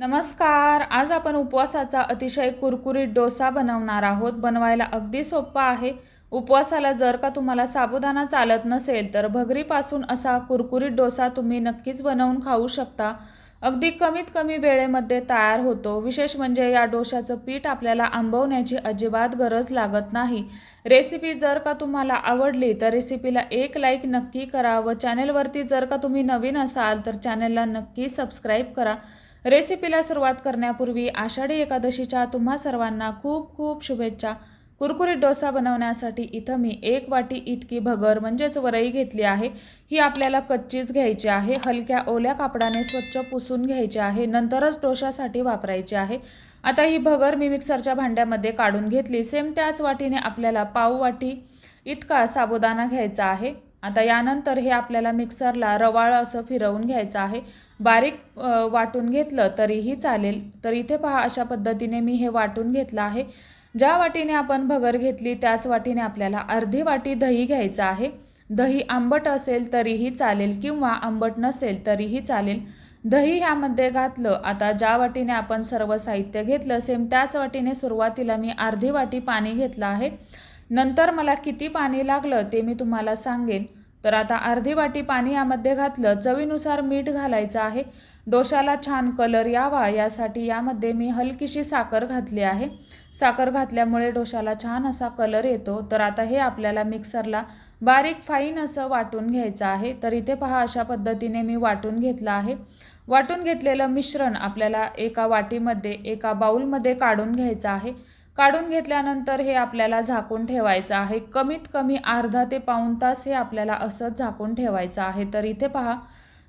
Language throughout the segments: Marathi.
नमस्कार. आज आपण उपवासाचा अतिशय कुरकुरीत डोसा बनवणार आहोत. बनवायला अगदी सोपा आहे. उपवासाला जर का तुम्हाला साबुदाणा चालत नसेल तर भगरीपासून असा कुरकुरीत डोसा तुम्ही नक्कीच बनवून खाऊ शकता. अगदी कमीत कमी वेळेमध्ये तयार होतो. विशेष म्हणजे या डोशाचं पीठ आपल्याला आंबवण्याची अजिबात गरज लागत नाही. रेसिपी जर का तुम्हाला आवडली तर रेसिपीला एक लाईक नक्की करा व चॅनेलवरती जर का तुम्ही नवीन असाल तर चॅनेलला नक्की सबस्क्राईब करा. रेसिपीला सुरुवात करण्यापूर्वी आषाढी एकादशीच्या तुम्हा सर्वांना खूप खूप शुभेच्छा. कुरकुरीत डोसा बनवण्यासाठी इथं मी एक वाटी इतकी भगर म्हणजेच वरई घेतली आहे. ही आपल्याला कच्चीच घ्यायची आहे. हलक्या ओल्या कापडाने स्वच्छ पुसून घ्यायची आहे. नंतरच डोशासाठी वापरायची आहे. आता ही भगर मी मिक्सरच्या भांड्यामध्ये काढून घेतली. सेम त्याच वाटीने आपल्याला पाव वाटी इतका साबुदाणा घ्यायचा आहे. आता यानंतर हे आपल्याला मिक्सरला रवाळ असं फिरवून घ्यायचं आहे. बारीक वाटून घेतलं तरीही चालेल. तर इथे पहा अशा पद्धतीने मी हे वाटून घेतलं आहे. ज्या वाटीने आपण भगर घेतली त्याच वाटीने आपल्याला अर्धी वाटी दही घ्यायचं आहे. दही आंबट असेल तरीही चालेल किंवा आंबट नसेल तरीही चालेल. दही ह्यामध्ये घातलं आता ज्या वाटीने आपण सर्व साहित्य घेतलं सेम त्याच वाटीने सुरुवातीला मी अर्धी वाटी पाणी घेतलं आहे. नंतर मला किती पाणी लागलं ते मी तुम्हाला सांगेन. तर आता अर्धी वाटी पाणी यामध्ये घातलं चवीनुसार मीठ घालायचं आहे. डोशाला छान कलर यावा यासाठी यामध्ये मी हलकीशी साखर घातली आहे. साखर घातल्यामुळे डोशाला छान असा कलर येतो. तर आता हे आपल्याला मिक्सरला बारीक फाईन असं वाटून घ्यायचं आहे. तर इथे पहा अशा पद्धतीने मी वाटून घेतलं आहे. वाटून घेतलेलं मिश्रण आपल्याला एका वाटीमध्ये एका बाऊलमध्ये काढून घ्यायचं आहे. काढून घेतल्यानंतर हे आपल्याला झाकून ठेवायचं आहे. कमीत कमी अर्धा ते पाऊण तास हे आपल्याला असंच झाकून ठेवायचं आहे. तर इथे पहा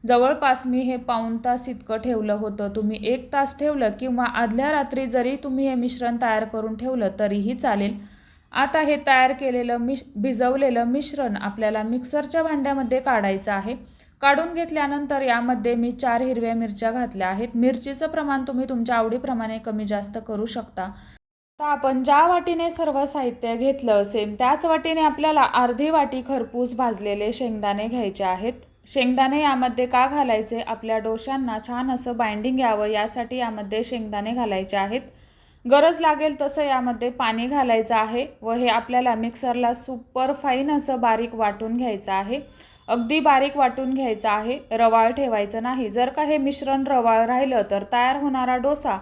जवळपास मी हे पाऊण तास इतकं ठेवलं होतं. तुम्ही एक तास ठेवलं किंवा आदल्या रात्री जरी तुम्ही हे मिश्रण तयार करून ठेवलं तरीही चालेल. आता हे तयार केलेलं मिश भिजवलेलं मिश्रण आपल्याला मिक्सरच्या भांड्यामध्ये काढायचं आहे. काढून घेतल्यानंतर यामध्ये मी चार हिरव्या मिरच्या घातल्या आहेत. मिरचीचं प्रमाण तुम्ही तुमच्या आवडीप्रमाणे कमी जास्त करू शकता. तर आपण ज्या वाटीने सर्व साहित्य घेतलं सेम त्याच वाटीने आपल्याला अर्धी वाटी खरपूस भाजलेले शेंगदाणे घ्यायचे आहेत. शेंगदाणे यामध्ये का घालायचे? आपल्या डोशांना छान असं बाइंडिंग यावं यासाठी यामध्ये शेंगदाणे घालायचे आहेत. गरज लागेल तसं यामध्ये पाणी घालायचं आहे व हे आपल्याला मिक्सरला सुपर फाईन असं बारीक वाटून घ्यायचं आहे. अगदी बारीक वाटून घ्यायचं आहे. रवाळ ठेवायचं नाही. जर का हे मिश्रण रवाळ राहिलं तर तयार होणारा डोसा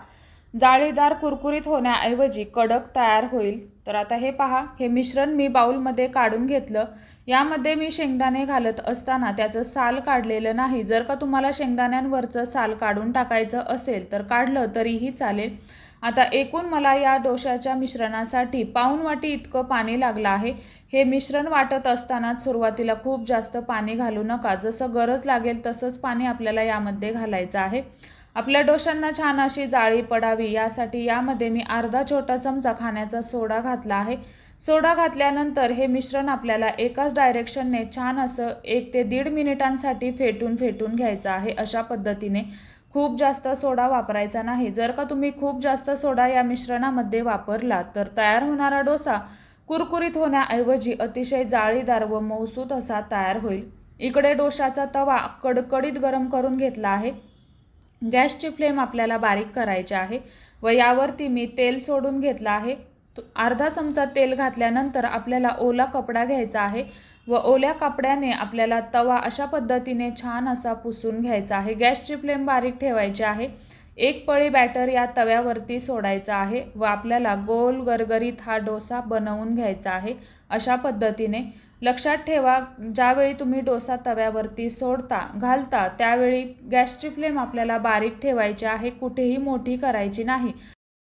जाळीदार कुरकुरीत होण्याऐवजी कडक तयार होईल. तर आता हे पहा हे मिश्रण मी बाऊलमध्ये काढून घेतलं. यामध्ये मी शेंगदाणे घालत असताना त्याचं साल काढलेलं नाही. जर का तुम्हाला शेंगदाण्यांवरचं साल काढून टाकायचं असेल तर काढलं तरीही चालेल. आता एकूण मला या डोशाच्या मिश्रणासाठी पाऊण वाटी इतकं पाणी लागलं आहे. हे मिश्रण वाटत असतानाच सुरुवातीला खूप जास्त पाणी घालू नका. जसं गरज लागेल तसंच पाणी आपल्याला यामध्ये घालायचं आहे. आपल्या डोशांना छान अशी जाळी पडावी यासाठी यामध्ये मी अर्धा छोटा चमचा खाण्याचा सोडा घातला आहे. सोडा घातल्यानंतर हे मिश्रण आपल्याला एकाच डायरेक्शनने छान असं एक ते दीड मिनिटांसाठी फेटून फेटून घ्यायचं आहे अशा पद्धतीने. खूप जास्त सोडा वापरायचा नाही. जर का तुम्ही खूप जास्त सोडा या मिश्रणामध्ये वापरला तर तयार होणारा डोसा कुरकुरीत होण्याऐवजी अतिशय जाळीदार व मऊसूत असा तयार होईल. इकडे डोशाचा तवा कडकडीत गरम करून घेतला आहे. गॅसची फ्लेम आपल्याला बारीक करायची आहे व यावरती मी तेल सोडून घेतलं आहे. तो- अर्धा चमचा तेल घातल्यानंतर आपल्याला ओला कपडा घ्यायचा आहे व ओल्या कपड्याने आपल्याला तवा अशा पद्धतीने छान असा पुसून घ्यायचा आहे. गॅसची फ्लेम बारीक ठेवायची आहे. एक पळी बॅटर या तव्यावरती सोडायचा आहे व आपल्याला गोल गरगरीत हा डोसा बनवून घ्यायचा आहे अशा पद्धतीने. लक्षात ठेवा ज्यावेळी तुम्ही डोसा तव्यावरती सोडता घालता त्यावेळी गॅसची फ्लेम आपल्याला बारीक ठेवायची आहे कुठेही मोठी करायची नाही.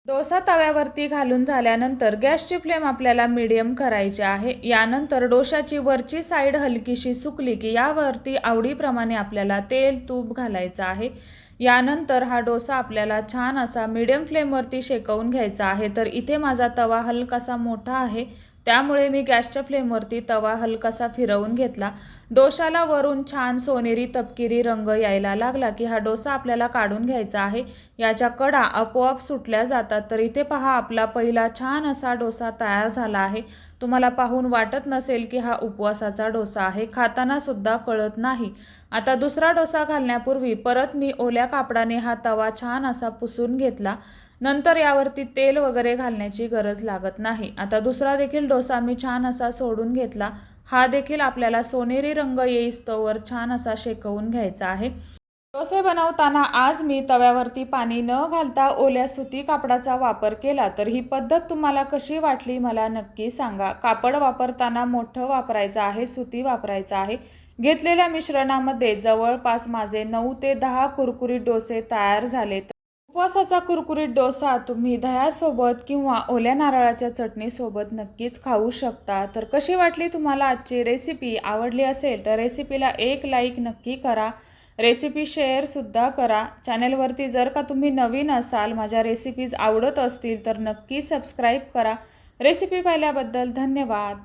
डोसा तव्यावरती घालून झाल्यानंतर गॅसची फ्लेम आपल्याला मिडियम करायची आहे. यानंतर डोशाची वरची साईड हलकीशी सुकली की यावरती आवडीप्रमाणे आपल्याला तेल तूप घालायचं आहे. यानंतर हा डोसा आपल्याला छान असा मिडियम फ्लेमवरती शेकवून घ्यायचा आहे. तर इथे माझा तवा हलकासा मोठा आहे. त्यामुळे मी गॅसच्या फ्लेमवरती तवा हलकासा फिरवून घेतला. डोशाला वरून छान सोनेरी तपकिरी रंग यायला लागला की हा डोसा आपल्याला काढून घ्यायचा आहे. याच्या कडा आपोआप सुटल्या जातात. तर इथे पहा आपला पहिला छान असा डोसा तयार झाला आहे. तुम्हाला पाहून वाटत नसेल की हा उपवासाचा डोसा आहे. खाताना सुद्धा कळत नाही. आता दुसरा डोसा घालण्यापूर्वी परत मी ओल्या कापडाने हा तवा छान असा पुसून घेतला. नंतर यावरती तेल वगैरे घालण्याची गरज लागत नाही. आता दुसरा देखील डोसा मी छान असा सोडून घेतला. हा देखील आपल्याला सोनेरी रंग येईस्तोवर छान असा शेकवून घ्यायचा आहे. डोसे बनवताना आज मी तव्यावरती पाणी न घालता ओल्या सुती कापडाचा वापर केला. तर ही पद्धत तुम्हाला कशी वाटली मला नक्की सांगा. कापड वापरताना मोठं वापरायचं आहे सुती वापरायचं आहे. घेतलेल्या मिश्रणामध्ये जवळपास माझे नऊ ते दहा कुरकुरीत डोसे तयार झाले. उपवासाचा कुरकुरीत डोसा तुम्ही दह्यासोबत किंवा ओल्या नारळाच्या चटणीसोबत नक्कीच खाऊ शकता. तर कशी वाटली तुम्हाला आजची रेसिपी आवडली असेल तर रेसिपीला एक लाईक नक्की करा. रेसिपी शेअरसुद्धा करा. चॅनलवरती जर का तुम्ही नवीन असाल माझ्या रेसिपीज आवडत असतील तर नक्की सबस्क्राईब करा. रेसिपी पाहिल्याबद्दल धन्यवाद.